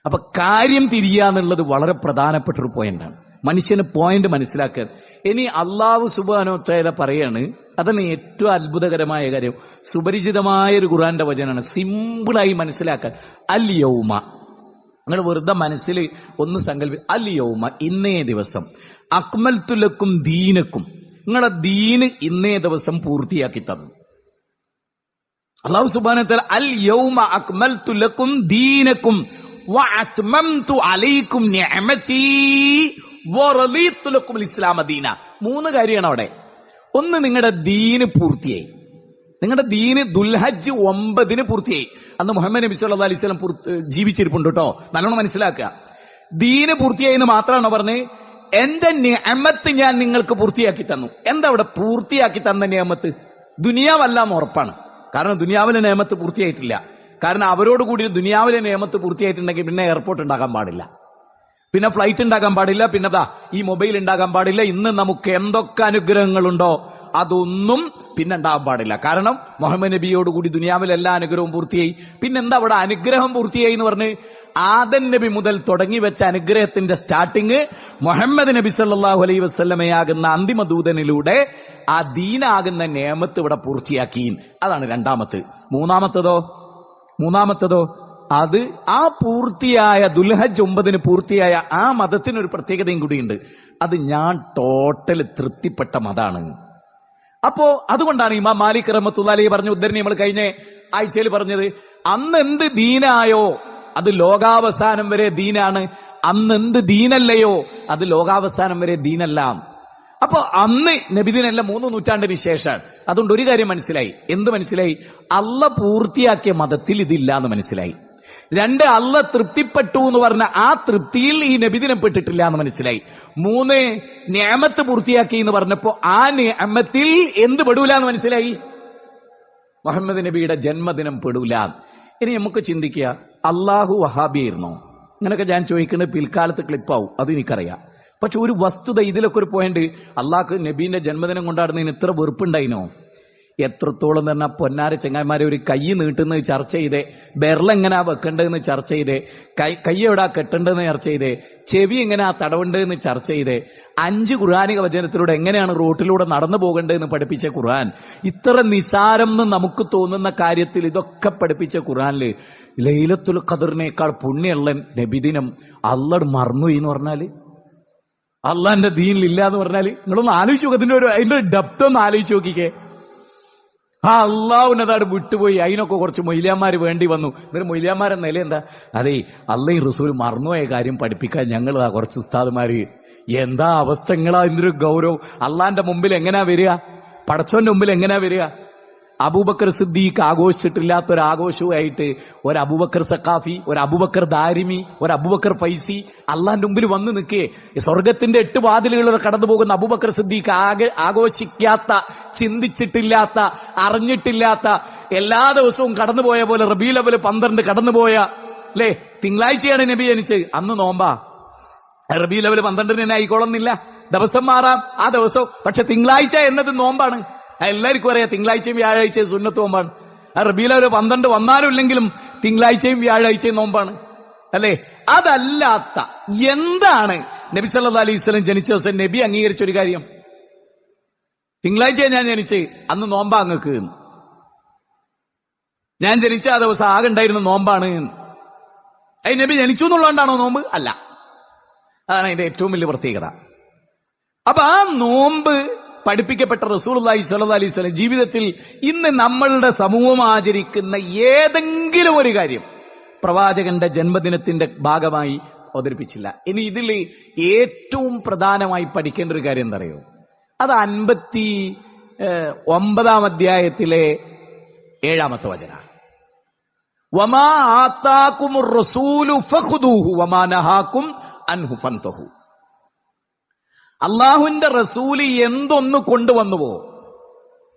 അപ്പൊ കാര്യം തിരിയുക എന്നുള്ളത് വളരെ പ്രധാനപ്പെട്ട ഒരു പോയിന്റാണ് മനുഷ്യന് പോയിന്റ് മനസ്സിലാക്കുക. ഇനി അള്ളാഹു സുബാനോത്തേല പറയാണ് അതാണ് ഏറ്റവും അത്ഭുതകരമായ കാര്യം. സുപരിചിതമായ ഒരു ഖുറാന്റെ വചനാണ്. സിമ്പിളായി മനസ്സിലാക്കാൻ അൽ യൗമ. നിങ്ങൾ വെറുതെ മനസ്സിൽ ഒന്ന് സങ്കല്പി അൽ യൗമ ഇന്നേ ദിവസം. അക്മൽ തുലക്കും ദീനക്കും. നിങ്ങളെ ദീന് ഇന്നേ ദിവസം പൂർത്തിയാക്കി തന്നു. അള്ളാഹു സുബാന അൽ യൗമ അക്മൽ തുലക്കും ദീനക്കും. അലൈക്കും ഇസ്ലാമ ദീന. മൂന്ന് കാര്യമാണ് അവിടെ. ഒന്ന് നിങ്ങളുടെ ദീന് പൂർത്തിയായി. നിങ്ങളുടെ ദീന് ദുൽഹജ് ഒമ്പതിന് പൂർത്തിയായി. അന്ന് മുഹമ്മദ് നബി സല്ല അലൈഹി സ്വലം ജീവിച്ചിരിപ്പുണ്ട് കേട്ടോ നല്ലോണം മനസ്സിലാക്കുക. ദീന് പൂർത്തിയായി എന്ന് മാത്രമാണ് പറഞ്ഞ്? എന്റെ നിയമത്ത് ഞാൻ നിങ്ങൾക്ക് പൂർത്തിയാക്കി തന്നു. എന്താ അവിടെ പൂർത്തിയാക്കി തന്ന നിയമത്ത് ദുനിയാവെല്ലാം ഉറപ്പാണ്. കാരണം ദുനിയാവിലെ നിയമത്ത് പൂർത്തിയായിട്ടില്ല. കാരണം അവരോട് കൂടി ദുനിയാവിലെ നിയമത്ത് പൂർത്തിയായിട്ടുണ്ടെങ്കിൽ പിന്നെ എയർപോർട്ട് ഉണ്ടാക്കാൻ പാടില്ല. പിന്നെ ഫ്ലൈറ്റ് ഉണ്ടാക്കാൻ പാടില്ല. പിന്നെടാ ഈ മൊബൈൽ ഉണ്ടാക്കാൻ പാടില്ല. ഇന്ന് നമുക്ക് എന്തൊക്കെ അനുഗ്രഹങ്ങളുണ്ടോ? അതൊന്നും പിന്നെ ഉണ്ടാവാൻ പാടില്ല. കാരണം മുഹമ്മദ് നബിയോട് കൂടി ദുനിയാവിൽ എല്ലാ അനുഗ്രഹവും പൂർത്തിയായി. പിന്നെന്താ അവിടെ അനുഗ്രഹം പൂർത്തിയായി എന്ന് പറഞ്ഞ് ആദൻ നബി മുതൽ തുടങ്ങി വെച്ച അനുഗ്രഹത്തിന്റെ സ്റ്റാർട്ടിങ് മുഹമ്മദ് നബി സല്ലാഹു അലൈ വസ്ലമയാകുന്ന അന്തിമ ദൂതനിലൂടെ ആ ദീനാകുന്ന നിയമത്ത് ഇവിടെ പൂർത്തിയാക്കി. അതാണ് രണ്ടാമത്ത്. മൂന്നാമത്തതോ? മൂന്നാമത്തതോ? അത് ആ പൂർത്തിയായ ദുൽഹജ് ഒമ്പതിന് പൂർത്തിയായ ആ മതത്തിനൊരു പ്രത്യേകതയും കൂടിയുണ്ട്. അത് ഞാൻ ടോട്ടൽ തൃപ്തിപ്പെട്ട മതാണ്. അപ്പോ അതുകൊണ്ടാണ് ഇമാം മാലിക് റഹ്മത്തുള്ള അലി പറഞ്ഞ ഉദ്ധരണി നമ്മൾ കഴിഞ്ഞ ആഴ്ചയിൽ പറഞ്ഞത് അന്ന് എന്ത് ദീനായോ അത് ലോകാവസാനം വരെ ദീനാണ്. അന്ന് എന്ത് ദീനല്ലയോ അത് ലോകാവസാനം വരെ ദീനല്ല. അപ്പോ അന്ന് നബിദിനല്ല മൂന്ന് നൂറ്റാണ്ടിന് ശേഷമാണ് അതുകൊണ്ട് ഒരു കാര്യം മനസ്സിലായി. എന്ത് മനസ്സിലായി? അല്ല പൂർത്തിയാക്കിയ മതത്തിൽ ഇതില്ല എന്ന് മനസ്സിലായി. രണ്ട് അല്ല തൃപ്തിപ്പെട്ടു എന്ന് പറഞ്ഞ ആ തൃപ്തിയിൽ ഈ നബിദിനം പെട്ടിട്ടില്ല എന്ന് മനസ്സിലായി. മൂന്ന് നിയമത്ത് പൂർത്തിയാക്കി എന്ന് പറഞ്ഞപ്പോ ആ നിയമത്തിൽ എന്ത് പെടൂല എന്ന് മനസ്സിലായി? മുഹമ്മദ് നബിയുടെ ജന്മദിനം പെടൂല. ഇനി നമുക്ക് ചിന്തിക്കുക അള്ളാഹു വഹാബിയായിരുന്നോ അങ്ങനെയൊക്കെ ഞാൻ ചോദിക്കുന്നത് പിൽക്കാലത്ത് ക്ലിപ്പാവും അത് എനിക്കറിയാം. പക്ഷെ ഒരു വസ്തുത ഇതിലൊക്കെ ഒരു പോയിന്റ് അള്ളാഹ് നബീന്റെ ജന്മദിനം കൊണ്ടാടുന്നതിന് ഇത്ര വെറുപ്പുണ്ടായിനോ? എത്രത്തോളം തന്നെ പൊന്നാര ചെങ്ങായിമാരെ ഒരു കൈ നീട്ടുന്നത് ചർച്ച ചെയ്തേ ബെർലെങ്ങനാ വെക്കേണ്ടതെന്ന് ചർച്ച ചെയ്തേ കൈ കൈ എവിടാ കെട്ടേണ്ടതെന്ന് ചർച്ച ചെയ്തേ ചെവി എങ്ങനെയാ തടവേണ്ടതെന്ന് ചർച്ച ചെയ്തേ അഞ്ച് ഖുർആാനിക വചനത്തിലൂടെ എങ്ങനെയാണ് റോട്ടിലൂടെ നടന്നു പോകേണ്ടതെന്ന് പഠിപ്പിച്ച ഖുർആൻ ഇത്ര നിസാരം എന്ന് നമുക്ക് തോന്നുന്ന കാര്യത്തിൽ ഇതൊക്കെ പഠിപ്പിച്ച ഖുർആാനിൽ ലൈലത്തുൽ ഖദറിനേക്കാൾ പുണ്യമുള്ള നബിദിനം അല്ലട് മറന്നു എന്ന് പറഞ്ഞാൽ? അള്ളാന്റെ ദീനിലില്ല എന്ന് പറഞ്ഞാൽ? നിങ്ങളൊന്ന് ആലോചിച്ച് നോക്കുക അതിന്റെ ഒരു അതിന്റെ ഡെപ്ത് ഒന്ന് ആലോചിച്ച് നോക്കിക്കേ. ആ അള്ളാഹുനതാണ് വിട്ടുപോയി. അതിനൊക്കെ കുറച്ച് മൊയ്ലിയാന്മാർ വേണ്ടി വന്നു. എന്നിട്ട് മൊയ്ലിയാന്മാരെ നില എന്താ? അതെ അള്ളയും റസൂൽ മറന്നുപോയ കാര്യം പഠിപ്പിക്കാൻ ഞങ്ങൾ കുറച്ച് ഉസ്താദുമാര്. എന്താ അവസ്ഥങ്ങളാ? ഇതിന്റെ ഗൗരവം. അള്ളാന്റെ മുമ്പിൽ എങ്ങനെയാ വരിക? പടച്ചോന്റെ മുമ്പിൽ എങ്ങനെയാ വരിക? അബൂബക്കർ സിദ്ദീഖ് ആഘോഷിച്ചിട്ടില്ലാത്ത ഒരു ആഘോഷവുമായിട്ട് ഒരു അബൂബക്കർ സക്കാഫി ഒരു അബൂബക്കർ ദാരിമി ഒരു അബൂബക്കർ ഫൈസി അള്ളാന്റെ മുമ്പിൽ വന്ന് നിൽക്കേ. സ്വർഗത്തിന്റെ എട്ട് വാതിലുകളിലൂടെ കടന്നു പോകുന്ന അബൂബക്കർ സിദ്ദീഖ് ആകെ ആഘോഷിക്കാത്ത ചിന്തിച്ചിട്ടില്ലാത്ത അറിഞ്ഞിട്ടില്ലാത്ത എല്ലാ ദിവസവും കടന്നുപോയ പോലെ റബീ ലെവൽ പന്ത്രണ്ട് കടന്നുപോയ അല്ലേ? തിങ്കളാഴ്ചയാണ് നബി ജനിച്ചത് അന്ന് നോമ്പാ. റബീ ലെവൽ പന്ത്രണ്ടിന് തന്നെ ആയിക്കോളുന്നില്ല. ദിവസം മാറാം. ആ ദിവസം പക്ഷെ തിങ്കളാഴ്ച എന്നത് നോമ്പാണ്. എല്ലാവർക്കും അറിയാം തിങ്കളാഴ്ചയും വ്യാഴാഴ്ചയും സുന്നത്ത് നോമ്പാണ്. ആ റബി ലെവൽ പന്ത്രണ്ട് വന്നാലും ഇല്ലെങ്കിലും തിങ്കളാഴ്ചയും വ്യാഴാഴ്ചയും നോമ്പാണ്. അല്ലേ? അതല്ലാത്ത എന്താണ് നബി സല്ലാ അലൈഹി സ്വലം ജനിച്ച ദിവസം നബി അംഗീകരിച്ച ഒരു കാര്യം? തിങ്കളാഴ്ച ഞാൻ ജനിച്ച് അന്ന് നോമ്പാ അങ്ങക്ക്. ഞാൻ ജനിച്ച ആ ദിവസം ആകെ ഉണ്ടായിരുന്ന നോമ്പാണ് അയ് നബി ജനിച്ചു എന്നുള്ളതുകൊണ്ടാണോ നോമ്പ്? അല്ല. അതാണ് അതിന്റെ ഏറ്റവും വലിയ പ്രത്യേകത. അപ്പൊ ആ നോമ്പ് പഠിപ്പിക്കപ്പെട്ട റസൂലി സ്വലി അലൈഹി സ്വലം ജീവിതത്തിൽ ഇന്ന് നമ്മളുടെ സമൂഹം ആചരിക്കുന്ന ഏതെങ്കിലും ഒരു കാര്യം പ്രവാചകന്റെ ജന്മദിനത്തിന്റെ ഭാഗമായി അവതരിപ്പിച്ചില്ല. ഇനി ഇതിൽ ഏറ്റവും പ്രധാനമായി പഠിക്കേണ്ട ഒരു കാര്യം എന്താ അറിയോ അത് അൻപത്തി ഒമ്പതാം അധ്യായത്തിലെ ഏഴാമത്തെ വചന വമാ ആത്താക്കും റസൂലു ഫഖുദൂഹു വമാ നഹാക്കും അൻഹു ഫൻതഹു. അള്ളാഹുവിന്റെ റസൂൽ എന്തൊന്ന് കൊണ്ടുവന്നുവോ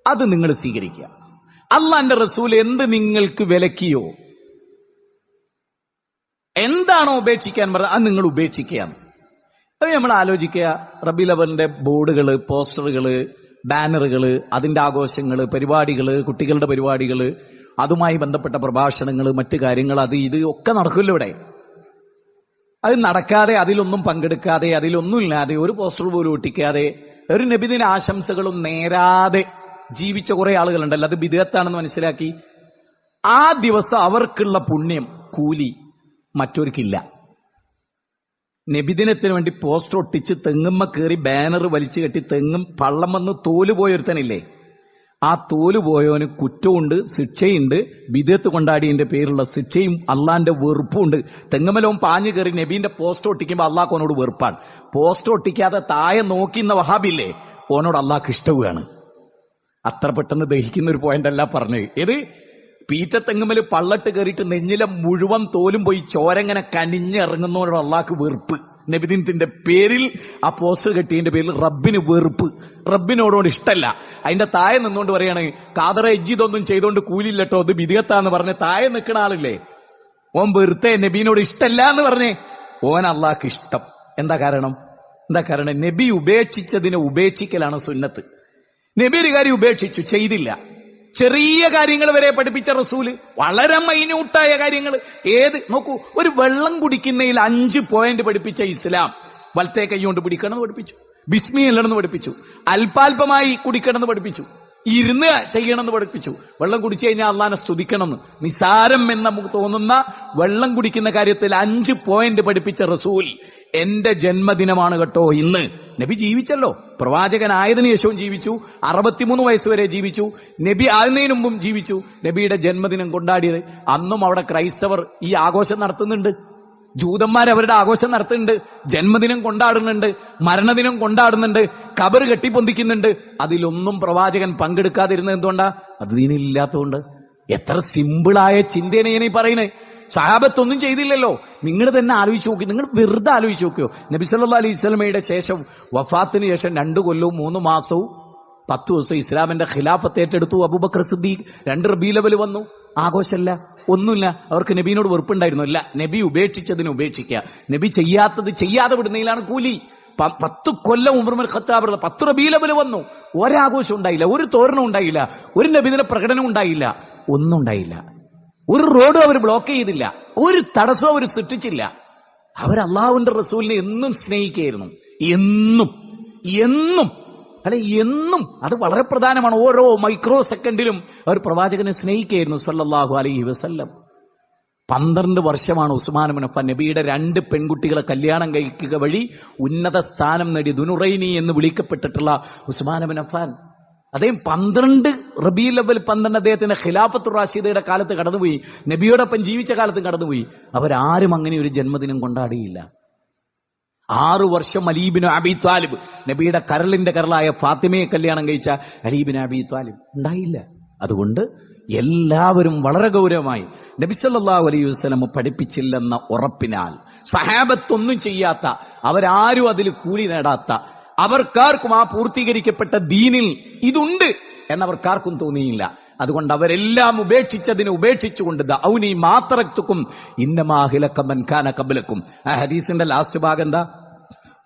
അത് നിങ്ങൾ സ്വീകരിക്കുക. അള്ളാന്റെ റസൂൽ എന്ത് നിങ്ങൾക്ക് വിലക്കിയോ എന്താണോ ഉപേക്ഷിക്കാൻ പറഞ്ഞത് അത് നിങ്ങൾ ഉപേക്ഷിക്കുകയാണ്. അത് നമ്മൾ ആലോചിക്കുക റബി ലവലിന്റെ ബോർഡുകൾ പോസ്റ്ററുകൾ ബാനറുകൾ അതിന്റെ ആഘോഷങ്ങൾ പരിപാടികൾ കുട്ടികളുടെ പരിപാടികൾ അതുമായി ബന്ധപ്പെട്ട പ്രഭാഷണങ്ങൾ മറ്റു കാര്യങ്ങൾ അത് ഇത് ഒക്കെ നടക്കില്ല ഇവിടെ. അത് നടക്കാതെ അതിലൊന്നും പങ്കെടുക്കാതെ അതിലൊന്നുമില്ലാതെ ഒരു പോസ്റ്റർ പോലും ഒട്ടിക്കാതെ ഒരു നബിദിന ആശംസകളും നേരാതെ ജീവിച്ച കുറെ ആളുകളുണ്ടല്ലോ. അത് ബിദത്താണെന്ന് മനസ്സിലാക്കി. ആ ദിവസം അവർക്കുള്ള പുണ്യം കൂലി മറ്റൊരുക്കില്ല. നബിദിനത്തിന് വേണ്ടി പോസ്റ്റർ ഒട്ടിച്ച് തെങ്ങുമ്മ കയറി ബാനർ വലിച്ചു കെട്ടി തെങ്ങും പള്ളം വന്ന് തോൽ പോയൊരുത്തനില്ലേ? ആ തോൽ പോയവന് കുറ്റമുണ്ട് ശിക്ഷയുണ്ട്. വിദേത്ത് കൊണ്ടാടിയതിന്റെ പേരുള്ള ശിക്ഷയും അള്ളാന്റെ വെറുപ്പുണ്ട് തെങ്ങമലവും പാഞ്ഞു കയറി നബീന്റെ പോസ്റ്റ് ഒട്ടിക്കുമ്പോൾ അള്ളാഹ് ഓനോട് വെറുപ്പാണ്. പോസ്റ്റ് ഒട്ടിക്കാതെ താഴെ നോക്കിന്ന വഹാബില്ലേ? ഓനോട് അള്ളാഹ് ഇഷ്ടവുകയാണ്. അത്ര പെട്ടെന്ന് ദഹിക്കുന്ന ഒരു പോയിന്റ് അല്ല പറഞ്ഞത് ഏത്? പീറ്റത്തെങ്ങുമൽ പള്ളട്ട് കയറിയിട്ട് നെഞ്ഞിലെ മുഴുവൻ തോലും പോയി ചോരങ്ങനെ കനിഞ്ഞിറങ്ങുന്നവരോട് അള്ളാഹ്ക്ക് വെറുപ്പ്. നബിദിനത്തിന്റെ പേരിൽ ആ പോസ്റ്റർ കെട്ടിയതിന്റെ പേരിൽ റബ്ബിന് വെറുപ്പ്. റബ്ബിനോടോട് ഇഷ്ടല്ല. അതിന്റെ താഴെ നിന്നുകൊണ്ട് പറയാണ് കാതറ എജ്ജി ഇതൊന്നും ചെയ്തോണ്ട് കൂലില്ലട്ടോ അത് വിധികത്താന്ന് പറഞ്ഞ് താഴെ നിൽക്കുന്ന ആളില്ലേ? ഓൻ വെറുതെ നബീനോട് ഇഷ്ടല്ല എന്ന് പറഞ്ഞേ ഓൻ അള്ളാഹ്ക്ക് ഇഷ്ടം. എന്താ കാരണം? എന്താ കാരണം? നബി ഉപേക്ഷിച്ചതിനെ ഉപേക്ഷിക്കലാണ് സുന്നത്ത്. നബി ഒരു കാര്യം ഉപേക്ഷിച്ചു ചെയ്തില്ല. ചെറിയ കാര്യങ്ങൾ വരെ പഠിപ്പിച്ച റസൂൽ വളരെ മൈന്യൂട്ടായ കാര്യങ്ങൾ. ഏത്? നോക്കൂ ഒരു വെള്ളം കുടിക്കുന്നതിൽ അഞ്ച് പോയിന്റ് പഠിപ്പിച്ച ഇസ്ലാം. വലത്തെ കൈ കൊണ്ട് പിടിക്കണമെന്ന് പഠിപ്പിച്ചു. ബിസ്മി അല്ലെന്ന് പഠിപ്പിച്ചു. അല്പാൽപമായി കുടിക്കണമെന്ന് പഠിപ്പിച്ചു. ഇരുന്ന് ചെയ്യണമെന്ന് പഠിപ്പിച്ചു. വെള്ളം കുടിച്ചു കഴിഞ്ഞാൽ അള്ളാനെ സ്തുതിക്കണമെന്ന്. നിസാരം എന്ന് നമുക്ക് തോന്നുന്ന വെള്ളം കുടിക്കുന്ന കാര്യത്തിൽ അഞ്ച് പോയിന്റ് പഠിപ്പിച്ച റസൂൽ. എന്റെ ജന്മദിനമാണ് കേട്ടോ ഇന്ന്. നബി ജീവിച്ചല്ലോ. പ്രവാചകനായതിനു ശേഷവും ജീവിച്ചു. അറുപത്തിമൂന്ന് വയസ്സ് വരെ ജീവിച്ചു. നബി ആകുന്നതിന് മുമ്പും ജീവിച്ചു. നബിയുടെ ജന്മദിനം കൊണ്ടാടിയത്. അന്നും അവിടെ ക്രൈസ്തവർ ഈ ആഘോഷം നടത്തുന്നുണ്ട്. ജൂതന്മാർ അവരുടെ ആഘോഷം നടത്തുന്നുണ്ട്. ജന്മദിനം കൊണ്ടാടുന്നുണ്ട്. മരണദിനം കൊണ്ടാടുന്നുണ്ട്. കബർ കെട്ടിപ്പൊന്തിക്കുന്നുണ്ട്. അതിലൊന്നും പ്രവാചകൻ പങ്കെടുക്കാതിരുന്നത് എന്തുകൊണ്ടാ? അത് ദീനില്ലാത്തതുകൊണ്ട്. എത്ര സിമ്പിളായ ചിന്തയാണ് ഈ പറയുന്നത്. സഹാബത്തൊന്നും ചെയ്തില്ലല്ലോ. നിങ്ങൾ തന്നെ ആലോചിച്ച് നോക്കി. നിങ്ങൾ വെറുതെ ആലോചിച്ച് നോക്കിയോ നബി സല്ലാ അലൈഹി സ്വലമയുടെ ശേഷം വഫാത്തിന് ശേഷം രണ്ടു കൊല്ലവും മൂന്ന് മാസവും പത്ത് ദിവസം ഇസ്ലാമിന്റെ ഖിലാഫത്ത് ഏറ്റെടുത്തു. അബൂബക്കർ സിദ്ദീഖ് രണ്ട് റബീ ലെവൽ വന്നു. ആഘോഷമല്ല. ഒന്നുമില്ല. അവർക്ക് നബീനോട് വെറുപ്പുണ്ടായിരുന്നു. അല്ല നബി ഉപേക്ഷിച്ചതിന് ഉപേക്ഷിക്കുക. നബി ചെയ്യാത്തത് ചെയ്യാതെ വിടുന്നതിലാണ് കൂലി. പത്ത് കൊല്ലം ഉമർമൽ ഖത്താബ് പത്ത് റബീലബിൽ വന്നു. ഒരാഘോഷം ഉണ്ടായില്ല. ഒരു തോരണം ഉണ്ടായില്ല. ഒരു നബിദിന പ്രകടനം ഉണ്ടായില്ല. ഒന്നും ഉണ്ടായില്ല. ഒരു റോഡും അവർ ബ്ലോക്ക് ചെയ്തില്ല. ഒരു തടസ്സവും അവർ സൃഷ്ടിച്ചില്ല. അവർ അള്ളാഹുവിന്റെ റസൂലിനെ എന്നും സ്നേഹിക്കുകയായിരുന്നു. എന്നും എന്നും അല്ലെ എന്നും. അത് വളരെ പ്രധാനമാണ്. ഓരോ മൈക്രോ സെക്കൻഡിലും അവർ പ്രവാചകനെ സ്നേഹിക്കുകയായിരുന്നു സല്ലാഹു അലൈഹി വസല്ലം. പന്ത്രണ്ട് വർഷമാണ് ഉസ്മാൻ മുനഫ നബിയുടെ രണ്ട് പെൺകുട്ടികളെ കല്യാണം കഴിക്കുക വഴി ഉന്നത സ്ഥാനം നേടി ദുനുറൈനി എന്ന് വിളിക്കപ്പെട്ടിട്ടുള്ള ഉസ്മാൻ മുനഫാൻ അദ്ദേഹം പന്ത്രണ്ട് റബി അവൽ പന്ത്രണ്ട് അദ്ദേഹത്തിന്റെ ഖിലാഫത്ത് റാഷിദയുടെ കാലത്ത് കടന്നുപോയി. നബിയോടൊപ്പം ജീവിച്ച കാലത്തും കടന്നുപോയി. അവരാരും അങ്ങനെ ഒരു ജന്മദിനം കൊണ്ടാടിയില്ല ആറു വർഷം അലീബിന് അബി ത്വാലിബ് നബിയുടെ കരളിന്റെ കരളായ ഫാത്തിമയെ കല്യാണം കഴിച്ച അലീബിന് അബി ത്വാലിബ് ഉണ്ടായില്ല. അതുകൊണ്ട് എല്ലാവരും വളരെ ഗൗരവമായി നബി സല്ലല്ലാഹു അലൈഹി വസല്ലം പഠിപ്പിച്ചില്ലെന്ന ഉറപ്പിനാൽ സഹാബത്തൊന്നും ചെയ്യാത്ത അവരാരും അതിൽ കൂലി നേടാത്ത അവർക്കാർക്കും ആ പൂർത്തീകരിക്കപ്പെട്ട ദീനിൽ ഇതുണ്ട് എന്നവർക്കാർക്കും തോന്നിയില്ല. അതുകൊണ്ട് അവരെല്ലാം ഉപേക്ഷിച്ചതിന് ഉപേക്ഷിച്ചുകൊണ്ട് ഔനി മാത്രക്കും ഇന്നമാഹിലക്കമ്മൻ ഖാന കബലക്കും. ആ ഹദീസിന്റെ ലാസ്റ്റ് ഭാഗം എന്താ?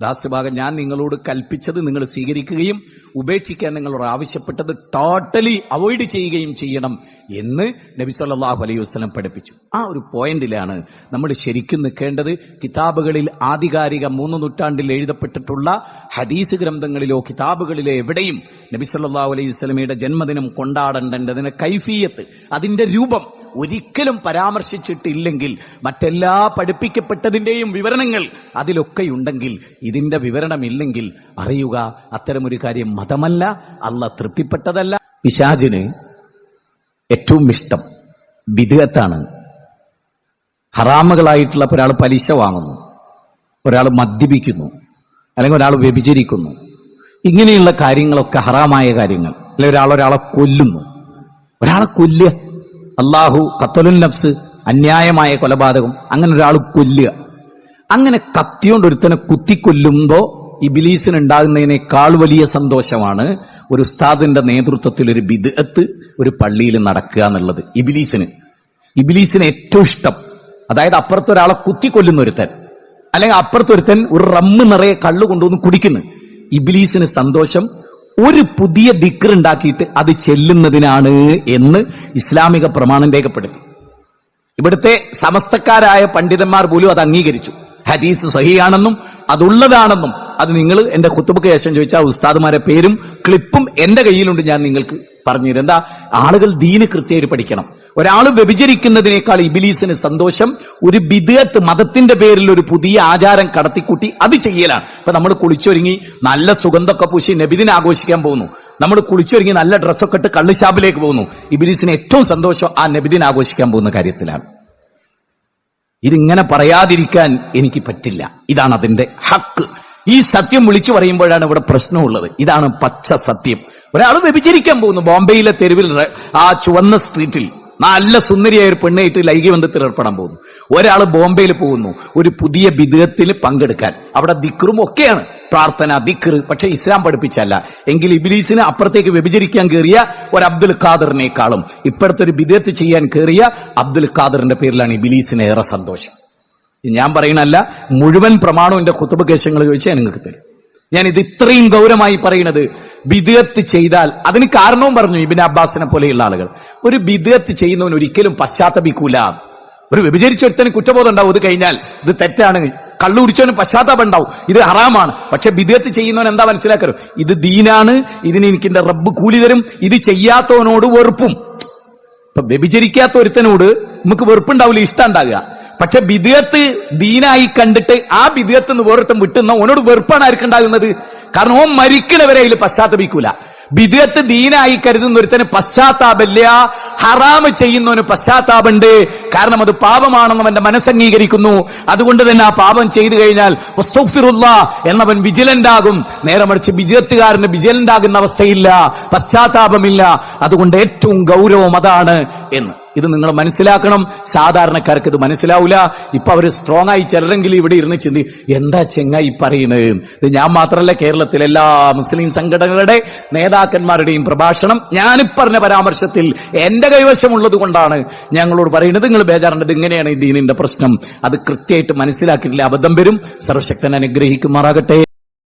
ലാസ്റ്റ് ഭാഗം ഞാൻ നിങ്ങളോട് കൽപ്പിച്ചത് നിങ്ങൾ സ്വീകരിക്കുകയും ഉപേക്ഷിക്കാൻ നിങ്ങളോട് ആവശ്യപ്പെട്ടത് ടോട്ടലി അവോയ്ഡ് ചെയ്യുകയും ചെയ്യണം എന്ന് നബി സല്ലാഹു അലൈഹി വസ്ലം പഠിപ്പിച്ചു. ആ ഒരു പോയിന്റിലാണ് നമ്മൾ ശരിക്കും നിൽക്കേണ്ടത്. കിതാബുകളിൽ ആധികാരിക മൂന്ന് നൂറ്റാണ്ടിൽ എഴുതപ്പെട്ടിട്ടുള്ള ഹദീസ് ഗ്രന്ഥങ്ങളിലോ കിതാബുകളിലോ എവിടെയും നബി സല്ലാഹു അലൈഹി വസല്ലമയുടെ ജന്മദിനം കൊണ്ടാടേണ്ടതിന് കൈഫീയത്ത് അതിന്റെ രൂപം ഒരിക്കലും പരാമർശിച്ചിട്ടില്ലെങ്കിൽ മറ്റെല്ലാ പഠിപ്പിക്കപ്പെട്ടതിന്റെയും വിവരണങ്ങൾ അതിലൊക്കെയുണ്ടെങ്കിൽ ഇതിന്റെ വിവരണമില്ലെങ്കിൽ അറിയുക അത്തരമൊരു കാര്യം മതമല്ല അല്ല തൃപ്തിപ്പെട്ടതല്ല. പിശാജിന് ഏറ്റവും ഇഷ്ടം വിധേയത്താണ് ഹറാമുകളായിട്ടുള്ള ഒരാൾ പലിശ വാങ്ങുന്നു ഒരാൾ മദ്യപിക്കുന്നു അല്ലെങ്കിൽ ഒരാൾ വ്യഭിചരിക്കുന്നു. ഇങ്ങനെയുള്ള കാര്യങ്ങളൊക്കെ ഹറാമായ കാര്യങ്ങൾ. അല്ലെ ഒരാൾ ഒരാളെ കൊല്ലുന്നു. ഒരാളെ കൊല്ലുക. അള്ളാഹു കത്തലുൻ നഫ്സ് അന്യായമായ കൊലപാതകം. അങ്ങനെ ഒരാൾ കൊല്ലുക. അങ്ങനെ കത്തിയോണ്ട് ഒരുത്തനെ കുത്തിക്കൊല്ലുമ്പോ ഇബിലീസിന് ഉണ്ടാകുന്നതിനേക്കാൾ വലിയ സന്തോഷമാണ് ഒരു ഉസ്താദിന്റെ നേതൃത്വത്തിൽ ഒരു ബിദ്അത്ത് ഒരു പള്ളിയിൽ നടക്കുക എന്നുള്ളത് ഇബിലീസിന്. ഇബിലീസിന് ഏറ്റവും ഇഷ്ടം. അതായത് അപ്പുറത്തൊരാളെ കുത്തിക്കൊല്ലുന്ന ഒരുത്തൻ. അല്ലെങ്കിൽ അപ്പുറത്തൊരുത്തൻ ഒരു റമ്മ് നിറയെ കള്ളു കൊണ്ടുവന്ന് കുടിക്കുന്നു. ഇബിലീസിന് സന്തോഷം. ഒരു പുതിയ ദിക്കർ ഉണ്ടാക്കിയിട്ട് അത് ചെല്ലുന്നതിനാണ് എന്ന് ഇസ്ലാമിക പ്രമാണം രേഖപ്പെടുത്തി. ഇവിടുത്തെ സമസ്തക്കാരായ പണ്ഡിതന്മാർ പോലും അത് അംഗീകരിച്ചു. ഹദീസ് സഹിയാണെന്നും അതുള്ളതാണെന്നും അത് നിങ്ങൾ എന്റെ കുത്തുബക്ക് ശേഷം ചോദിച്ചാൽ ഉസ്താദുമാരെ പേരും ക്ലിപ്പും എന്റെ കയ്യിലുണ്ട് ഞാൻ നിങ്ങൾക്ക് പറഞ്ഞുതരും എന്താ? ആളുകൾ ദീന് കൃത്യമായിട്ട് പഠിക്കണം. ഒരാൾ വ്യഭിചരിക്കുന്നതിനേക്കാൾ ഇബിലീസിന് സന്തോഷം ഒരു ബിദത്ത് മതത്തിന്റെ പേരിൽ ഒരു പുതിയ ആചാരം കടത്തിക്കൂട്ടി അത് ചെയ്യലാണ്. ഇപ്പൊ നമ്മൾ കുളിച്ചൊരുങ്ങി നല്ല സുഗന്ധമൊക്കെ പൂശി നബിദിനെ ആഘോഷിക്കാൻ പോകുന്നു. നമ്മൾ കുളിച്ചൊരുങ്ങി നല്ല ഡ്രസ്സൊക്കെ ഇട്ട് കള്ളുഷാപ്പിലേക്ക് പോകുന്നു. ഇബിലീസിന് ഏറ്റവും സന്തോഷം ആ നബിദിനെ ആഘോഷിക്കാൻ പോകുന്ന കാര്യത്തിലാണ്. ഇതിങ്ങനെ പറയാതിരിക്കാൻ എനിക്ക് പറ്റില്ല. ഇതാണ് അതിന്റെ ഹക്ക്. ഈ സത്യം വിളിച്ചു പറയുമ്പോഴാണ് ഇവിടെ പ്രശ്നമുള്ളത്. ഇതാണ് പച്ച സത്യം. ഒരാൾ വ്യഭിചരിക്കാൻ പോകുന്നു. ബോംബെയിലെ തെരുവിൽ ആ ചുവന്ന സ്ട്രീറ്റിൽ നല്ല സുന്ദരിയായ ഒരു പെണ്ണായിട്ട് ലൈംഗികബന്ധത്തിൽ ഏർപ്പെടാൻ പോകുന്നു. ഒരാൾ ബോംബെയിൽ പോകുന്നു. ഒരു പുതിയ ബിദത്തിൽ പങ്കെടുക്കാൻ. അവിടെ ദിക്റും ഒക്കെയാണ്. പ്രാർത്ഥന ദിക്ർ പക്ഷെ ഇസ്ലാം പഠിപ്പിച്ചല്ല. എങ്കിൽ ഇബിലീസിന് അപ്പുറത്തേക്ക് വ്യഭിചരിക്കാൻ കയറിയ ഒരു അബ്ദുൽ ഖാദറിനേക്കാളും ഇപ്പോഴത്തെ ഒരു വിദേത്ത് ചെയ്യാൻ കയറിയ അബ്ദുൽ ഖാദറിന്റെ പേരിലാണ് ഇബിലീസിന് ഏറെ സന്തോഷം. ഞാൻ പറയണല്ല മുഴുവൻ പ്രമാണവും എന്റെ കുത്തുപകേശങ്ങൾ ചോദിച്ചാൽ നിങ്ങൾക്ക് തരും. ഞാൻ ഇത് ഇത്രയും ഗൗരവമായി പറയുന്നത് ബിദത്ത് ചെയ്താൽ അതിന് കാരണവും പറഞ്ഞു ഇബിൻ അബ്ബാസിനെ പോലെയുള്ള ആളുകൾ. ഒരു ബിദത്ത് ചെയ്യുന്നവൻ ഒരിക്കലും പശ്ചാത്തപിക്കൂല. ഒരു വ്യഭിചരിച്ചൊരുത്തന് കുറ്റബോധം ഉണ്ടാവും ഇത് കഴിഞ്ഞാൽ ഇത് തെറ്റാണ്. കള്ളു കുടിച്ചവന് പശ്ചാത്താപം ഉണ്ടാവും. ഇത് ഹറാമാണ്. പക്ഷെ ബിദത്ത് ചെയ്യുന്നവൻ എന്താ മനസ്സിലാക്കരുത്? ഇത് ദീനാണ്. ഇതിന് എനിക്ക് എന്റെ റബ്ബ് കൂലി തരും. ഇത് ചെയ്യാത്തവനോട് വെറുപ്പും. ഇപ്പൊ വ്യഭിചരിക്കാത്ത ഒരുത്തനോട് നമുക്ക് വെറുപ്പുണ്ടാവില്ല ഇഷ്ടം ഉണ്ടാകുക പക്ഷെ ബിദത്ത് ദീനായി കണ്ടിട്ട് ആ ബിദത്ത് നിന്ന് വേറൊരുത്തം വിട്ടുന്ന ഓനോട് വെറുപ്പാണ് ആർക്കുണ്ടാകുന്നത്. കാരണം ഓൻ മരിക്കണവരെ അതിൽ പശ്ചാത്തപിക്കൂല. ബിദത്ത് ദീനായി കരുതുന്ന ഒരുത്തന് പശ്ചാത്താപമില്ല ഹറാമ് ചെയ്യുന്നവന് പശ്ചാത്താപമുണ്ട്. കാരണം അത് പാപമാണെന്ന് അവന്റെ മനസ്സംഗീകരിക്കുന്നു അതുകൊണ്ട് തന്നെ ആ പാപം ചെയ്തു കഴിഞ്ഞാൽ വസ്തഗ്ഫിറുല്ലാ എന്നവൻ വിജിലന്റ് ആകും നേരെ മറിച്ച് വിജയത്തുകാരന് വിജിലന്റ് ആകുന്ന അവസ്ഥയില്ല. പശ്ചാത്താപമില്ല. അതുകൊണ്ട് ഏറ്റവും ഗൗരവം അതാണ് എന്ന്. ഇത് നിങ്ങൾ മനസ്സിലാക്കണം. സാധാരണക്കാർക്ക് ഇത് മനസ്സിലാവില്ല ഇപ്പൊ അവർ സ്ട്രോങ് ആയി ചിലരെങ്കിൽ ഇവിടെ ഇരുന്ന് ചിന്തി എന്താ ചെങ്ങായി പറയുന്നത് ഇത് ഞാൻ മാത്രമല്ല കേരളത്തിലെ എല്ലാ മുസ്ലിം സംഘടനകളുടെ നേതാക്കന്മാരുടെയും പ്രഭാഷണം ഞാനിപ്പറഞ്ഞ പരാമർശത്തിൽ എന്റെ കൈവശമുള്ളത് കൊണ്ടാണ് ഞങ്ങളോട് പറയുന്നത് നിങ്ങൾ ബേജാറുണ്ട് ഇങ്ങനെയാണ് ഈ ദീനിന്റെ പ്രശ്നം. അത് കൃത്യമായിട്ട് മനസ്സിലാക്കിയിട്ടില്ല. അബദ്ധം വരും. സർവശക്തൻ അനുഗ്രഹിക്കുമാറാകട്ടെ.